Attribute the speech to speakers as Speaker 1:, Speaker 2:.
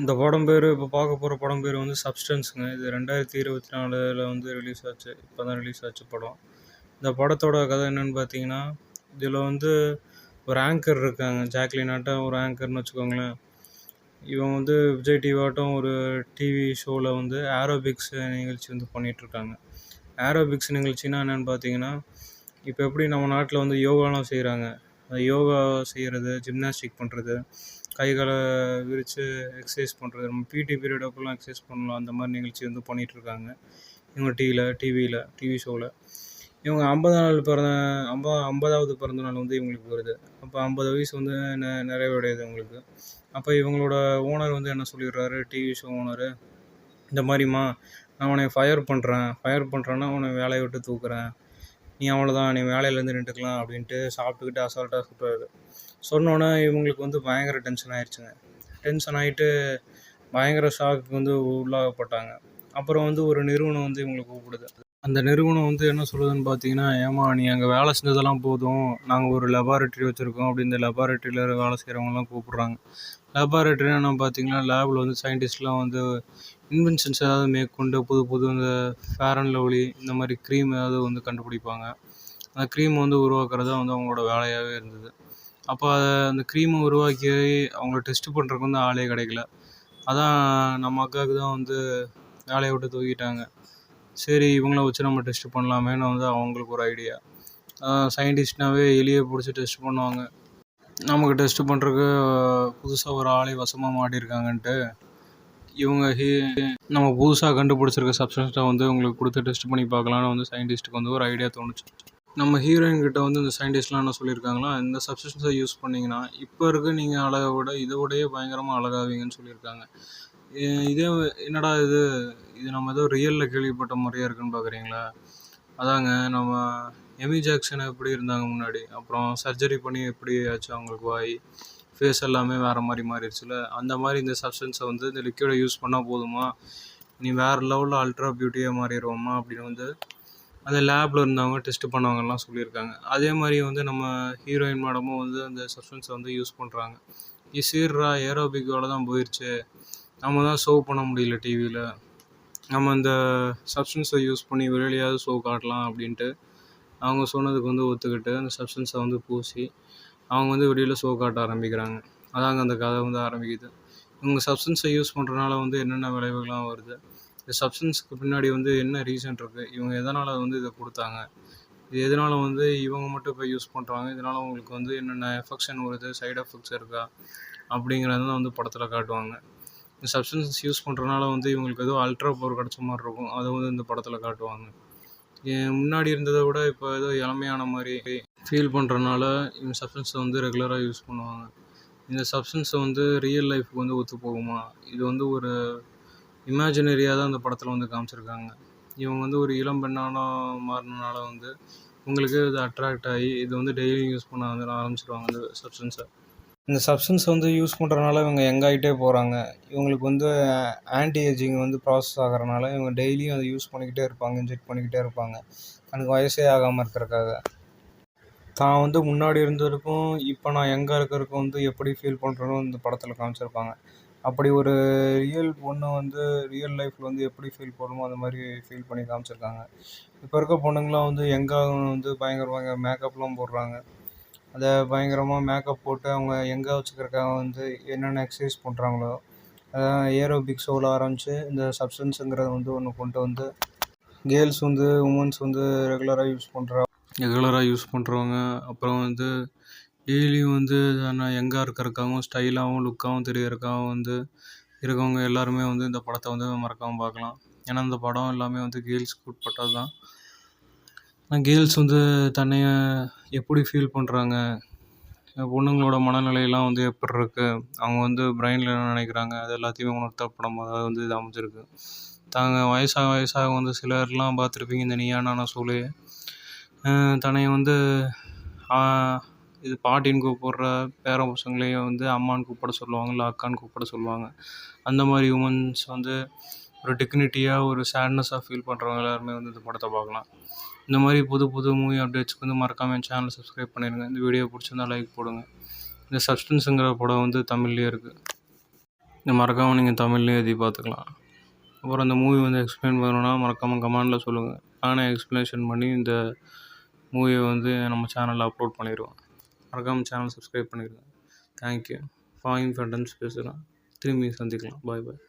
Speaker 1: இந்த படம் பேர் இப்போ பார்க்க போகிற படம் பேர் வந்து சப்ஸ்டன்ஸுங்க இது ரெண்டாயிரத்தி இருபத்தி நாலில் வந்து ரிலீஸ் ஆச்சு. இப்போ தான் ரிலீஸ் ஆச்சு படம். இந்த படத்தோட கதை என்னென்னு பார்த்தீங்கன்னா இதில் வந்து ஒரு ஆங்கர் இருக்காங்க. ஜாக்லினாட்டம் ஒரு ஆங்கர்னு வச்சுக்கோங்களேன். இவன் வந்து விஜய் டிவாட்டம் ஒரு டிவி ஷோவில் வந்து ஏரோபிக்ஸ் நிகழ்ச்சி வந்து பண்ணிகிட்ருக்காங்க ஏரோபிக்ஸ் நிகழ்ச்சின்னா என்னென்னு பார்த்தீங்கன்னா இப்போ எப்படி நம்ம நாட்டில் வந்து யோகாலாம் செய்கிறாங்க யோகா செய்கிறது ஜிம்னாஸ்டிக் பண்ணுறது கை காலை விரித்து எக்ஸசைஸ் பண்ணுறது நம்ம பிடி பீரியட் அப்போல்லாம் எக்ஸசைஸ் பண்ணலாம். அந்த மாதிரி நிகழ்ச்சி வந்து பண்ணிகிட்ருக்காங்க இவங்க டிவியில் டிவியில் டிவி ஷோவில் இவங்க ஐம்பது நாள் பிறந்த ஐம்ப ஐம்பதாவது பிறந்த நாள் வந்து இவங்களுக்கு வருது. அப்போ ஐம்பது வயசு வந்து நெ நிறைவடையுது இவங்களுக்கு. அப்போ இவங்களோட ஓனர் வந்து என்ன சொல்லிடுறாரு? டிவி ஷோ ஓனரு இந்த மாதிரிம்மா நான் உன்னை ஃபயர் பண்ணுறேன் ஃபயர் பண்ணுறேன்னா உன்னை வேலையை விட்டு தூக்குறேன். நீ அவ்வளோதான் நீ வேலையிலேருந்து நின்றுக்கலாம் அப்படின்ட்டு சாப்பிட்டுக்கிட்டு அசால்ட்டாக சொல்கிறாரு சொன்னோன்னே இவங்களுக்கு வந்து பயங்கர டென்ஷன் ஆயிடுச்சுங்க டென்ஷன் ஆகிட்டு பயங்கர ஷாக்கு வந்து உள்ளாகப்பட்டாங்க. அப்புறம் வந்து ஒரு நிறுவனம் வந்து இவங்களை கூப்பிடுது. அந்த நிறுவனம் வந்து என்ன சொல்லுதுன்னு பார்த்தீங்கன்னா ஏம்மா நீ அங்கே வேலை செஞ்சதெல்லாம் போதும். நாங்கள் ஒரு லெபார்ட்ரி வச்சுருக்கோம் அப்படி இந்த லெபார்ட்ரியில் வேலை செய்கிறவங்கலாம் கூப்பிட்றாங்க. லெபார்ட்ரி என்ன பார்த்தீங்கன்னா லேபில் வந்து சயின்டிஸ்ட்லாம் வந்து இன்வென்ஷன்ஸ் ஏதாவது மேற்கொண்டு புது புது இந்த ஃபேர் அண்ட் லவ்லி இந்த மாதிரி க்ரீம் ஏதாவது வந்து கண்டுபிடிப்பாங்க. அந்த க்ரீம் வந்து உருவாக்குறது தான் வந்து அவங்களோட வேலையாகவே இருந்தது. அப்போ அதை அந்த க்ரீமை உருவாக்கி அவங்கள டெஸ்ட்டு பண்ணுறக்கு வந்து ஆளே கிடைக்கல. அதான் நம்ம அக்காவுக்கு தான் வந்து வேலையை விட்டு தூக்கிட்டாங்க. சரி இவங்கள வச்சு நம்ம டெஸ்ட் பண்ணலாமேன்னு வந்து அவங்களுக்கு ஒரு ஐடியா சயின்டிஸ்ட்னாவே எலியை பிடிச்சி டெஸ்ட் பண்ணுவாங்க. நமக்கு டெஸ்ட் பண்ணுறதுக்கு புதுசாக ஒரு ஆளை வசமாக மாட்டியிருக்காங்கன்ட்டு இவங்க ஹீ நம்ம புதுசாக கண்டுபிடிச்சிருக்க சப்ஸ்டன்ஸை வந்து உங்களுக்கு கொடுத்து டெஸ்ட் பண்ணி பார்க்கலான்னு வந்து சயின்டிஸ்ட்டுக்கு வந்து ஒரு ஐடியா தோணுச்சு. நம்ம ஹீரோயின் கிட்ட வந்து இந்த சயின்டிஸ்ட்லாம் என்ன சொல்லியிருக்காங்களா இந்த சப்ஸ்டன்ஸை யூஸ் பண்ணிங்கன்னா இப்போ இருக்க நீங்கள் அழகை விட இதை விடையே பயங்கரமாக அழகாவீங்கன்னு சொல்லியிருக்காங்க. இதே என்னடா இது? இது நம்ம ஏதோ ரியலில் கேள்விப்பட்ட மாதிரியே இருக்குன்னு பார்க்குறீங்களா அதாங்க நம்ம எமி ஜாக்சன் எப்படி இருந்தாங்க முன்னாடி? அப்புறம் சர்ஜரி பண்ணி எப்படி ஆச்சு அவங்களுக்கு வாய்? ஃபேஸ் எல்லாமே வேறு மாதிரி மாறிடுச்சுல? அந்த மாதிரி இந்த சப்ஸ்டன்ஸை வந்து இந்த லிக்யூடை யூஸ் பண்ணால் போதுமா? நீ வேறு லெவலில் அல்ட்ரா பியூட்டியாக மாறிடுவோமா? அப்படின்னு வந்து அந்த லேபில் இருந்தவங்க டெஸ்ட் பண்ணவங்கலாம் சொல்லியிருக்காங்க. அதே மாதிரி வந்து நம்ம ஹீரோயின் மேடமும் வந்து அந்த சப்ஸ்டன்ஸை வந்து யூஸ் பண்ணுறாங்க சீர்ரா ஏரோபிக்கோட தான் போயிடுச்சு நம்ம தான் ஷோ பண்ண முடியல டிவியில் நம்ம இந்த சப்ஸ்டன்ஸை யூஸ் பண்ணி வெளியிலையாவது ஷோ காட்டலாம் அப்படின்ட்டு அவங்க சொன்னதுக்கு வந்து ஒத்துக்கிட்டு அந்த சப்ஸ்டன்ஸை வந்து பூசி அவங்க வந்து வெளியில் ஷோ காட்ட ஆரம்பிக்கிறாங்க. அதாங்க அந்த கதை வந்து ஆரம்பிக்குது. இவங்க சப்ஸ்டன்ஸை யூஸ் பண்ணுறனால வந்து என்னென்ன விளைவுகள்லாம் வருது? இந்த சப்ஸ்டன்ஸுக்கு பின்னாடி வந்து என்ன ரீசன் இருக்குது இவங்க எதனால் வந்து இதை கொடுத்தாங்க? இது எதனால் வந்து இவங்க மட்டும் இப்போ யூஸ் பண்ணுறாங்க இதனால் அவங்களுக்கு வந்து என்னென்ன எஃபெக்ஷன் வருது? சைடு எஃபெக்ட்ஸ் இருக்கா? அப்படிங்கிறத வந்து படத்தில் காட்டுவாங்க. சப்ஸ்டன்ஸ் யூஸ் பண்ணுறனால வந்து இவங்களுக்கு ஏதோ அல்ட்ரா பவர் கிடச்ச மாதிரி இருக்கும். அதை வந்து இந்த படத்தில் காட்டுவாங்க. முன்னாடி இருந்ததை விட இப்போ ஏதோ இளமையான மாதிரி ஃபீல் பண்ணுறனால இந்த சப்ஸ்டன்ஸை வந்து ரெகுலராக யூஸ் பண்ணுவாங்க. இந்த சப்ஸ்டன்ஸை வந்து ரியல் லைஃப்க்கு வந்து ஒத்து போகுமா? இது வந்து ஒரு இமேஜினரியாக தான் அந்த படத்தில் வந்து காமிச்சிருக்காங்க. இவங்க வந்து ஒரு இளம் பெண்ணான மாறினால வந்து உங்களுக்கு இது அட்ராக்ட் ஆகி இது வந்து டெய்லியும் யூஸ் பண்ண வந்து ஆரம்பிச்சிருவாங்க அந்த சப்ஸ்டன்ஸை இந்த சப்ஸ்டன்ஸ் வந்து யூஸ் பண்ணுறதுனால இவங்க யங் போகிறாங்க இவங்களுக்கு வந்து ஆன்டி ஏஜிங் வந்து ப்ராசஸ் ஆகிறனால இவங்க டெய்லியும் அதை யூஸ் பண்ணிக்கிட்டே இருப்பாங்க இன்ஜெக்ட் பண்ணிக்கிட்டே இருப்பாங்க. தனக்கு வயசே ஆகாமல் இருக்கிறக்காக தான் வந்து முன்னாடி இருந்ததுக்கும் இப்போ நான் யங்காக இருக்கிறதுக்கும் வந்து எப்படி ஃபீல் பண்ணுறேனோ இந்த படத்தில் காமிச்சிருப்பாங்க. அப்படி ஒரு ரியல் பொண்ணு வந்து ரியல் லைஃப்பில் வந்து எப்படி ஃபீல் பண்ணுமோ அந்த மாதிரி ஃபீல் பண்ணி காமிச்சிருக்காங்க. இப்போ இருக்க பொண்ணுங்களாம் வந்து யங்காக வந்து பயங்கர பயங்கர மேக்கப்லாம் போடுறாங்க. அதை பயங்கரமாக மேக்கப் போட்டு அவங்க எங்கே வச்சுக்கிறக்காக வந்து என்னென்ன எக்ஸசைஸ் பண்ணுறாங்களோ அதான் ஏரோபிக் ஷோவில் ஆரம்பித்து இந்த சப்ஸ்டன்ஸுங்கிறத வந்து ஒன்று கொண்டு வந்து கேர்ள்ஸ் வந்து உமன்ஸ் வந்து ரெகுலராக யூஸ் பண்ணுறா ரெகுலராக யூஸ் பண்ணுறவங்க அப்புறம் வந்து டெய்லியும் வந்து நான் எங்கே இருக்கிறதுக்காகவும் ஸ்டைலாகவும் லுக்காகவும் தெரியறதுக்காகவும் வந்து இருக்கவங்க எல்லாருமே வந்து இந்த படத்தை வந்து மறக்காமல் பார்க்கலாம். ஏன்னா இந்த படம் எல்லாமே வந்து கேர்ள்ஸ்க்கு உட்பட்டது தான் கேர்ள்ஸ் வந்து தன்னைய எப்படி ஃபீல் பண்ணுறாங்க பொண்ணுங்களோட மனநிலையெல்லாம் வந்து எப்படி இருக்குது அவங்க வந்து பிரெயினில் என்ன நினைக்கிறாங்க? அது எல்லாத்தையுமே உணர்த்த அதாவது வந்து இது அமைஞ்சிருக்கு. தாங்க வயசாக வயசாக வந்து சிலர்லாம் பார்த்துருப்பீங்க இந்த நீயா நானா சோலே தன்னை வந்து இது பாட்டின்னு கூப்பிட்ற பேரன் பசங்களையும் வந்து அம்மான்னு கூப்பிட சொல்லுவாங்க இல்லை அக்கான்னு கூப்பிட சொல்லுவாங்க. அந்த மாதிரி உமன்ஸ் வந்து ஒரு டிக்னிட்டியாக ஒரு சேட்னஸாக ஃபீல் பண்ணுறவங்க எல்லாருமே வந்து இந்த படத்தை பார்க்கலாம். இந்த மாதிரி புது புது மூவி அப்டேட்ஸ்க்கு வந்து மறக்காமல் என் சேனலை சப்ஸ்கிரைப் பண்ணிடுங்க இந்த வீடியோ பிடிச்சிருந்தா லைக் போடுங்க. இந்த சப்ஸ்டன்ஸுங்கிற படம் வந்து தமிழ்லேயே இருக்குது இந்த மறக்காமல் நீங்கள் தமிழ்லேயும் எழுதி பார்த்துக்கலாம். அப்புறம் அந்த மூவி வந்து எக்ஸ்பிளைன் பண்ணணுன்னா மறக்காமல் கமெண்டில் சொல்லுங்கள் நானே எக்ஸ்ப்ளனேஷன் பண்ணி இந்த மூவியை வந்து நம்ம சேனலில் அப்லோட் பண்ணிடுவோம். மறக்காமல் சேனல் சப்ஸ்கிரைப் பண்ணிடுங்க. தேங்க்யூ ஃபாயின் ஃபண்டன்ஸ் பேசுகிறேன் திரும்பி சந்திக்கலாம். பாய் பாய்